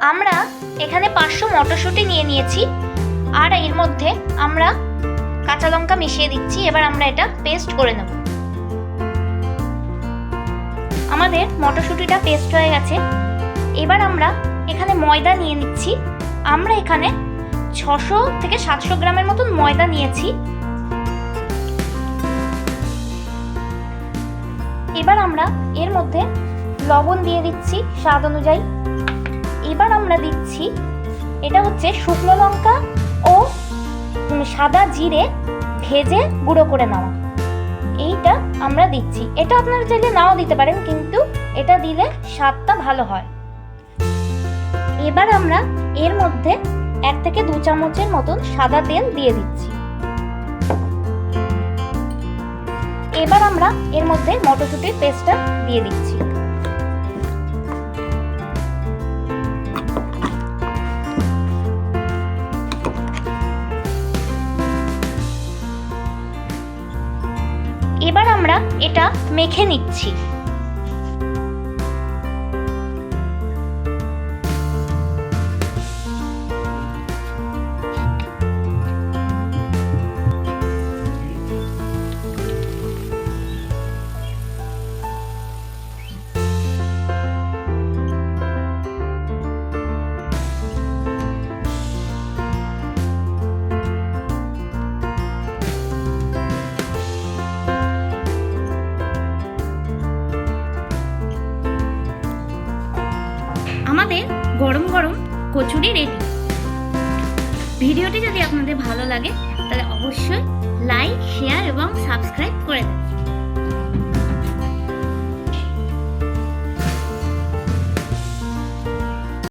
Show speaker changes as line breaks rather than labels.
আমরা এখানে পাঁচশো মটরশুঁটি নিয়ে নিয়েছি আর এর মধ্যে আমরা কাঁচা লঙ্কা মিশিয়ে দিচ্ছি, এবার আমরা এটা পেস্ট করে নেব। আমাদের মটরশুঁটিটা পেস্ট হয়ে গেছে। এবার আমরা এখানে ময়দা নিয়ে নিচ্ছি। আমরা এখানে ছশো থেকে সাতশো গ্রামের মতন ময়দা নিয়েছি। এবার আমরা এর মধ্যে লবণ দিয়ে দিচ্ছি স্বাদ অনুযায়ী। এবার আমরা দিচ্ছি এটা হচ্ছে শুকনো লঙ্কা ও সাদা জিরে ভেজে গুঁড়ো করে নেওয়া। এইটা আমরা দিচ্ছি। এটা আপনারা চাইলে নাও দিতে পারেন, কিন্তু এটা দিলে স্বাদটা ভালো হয়। এবার আমরা এর মধ্যে এক থেকে দু চামচের মতন সাদা তেল দিয়ে দিচ্ছি। এবার আমরা এর মধ্যে মটরশুঁটির পেস্টটা দিয়ে দিচ্ছি। এবার আমরা এটা মেখে নিচ্ছি। আমাদের গরম গরম কচুরি রেডি ভিডিওটি যদি আপনাদের ভালো লাগে, তাহলে অবশ্যই লাইক শেয়ার এবং সাবস্ক্রাইব করে দেবেন।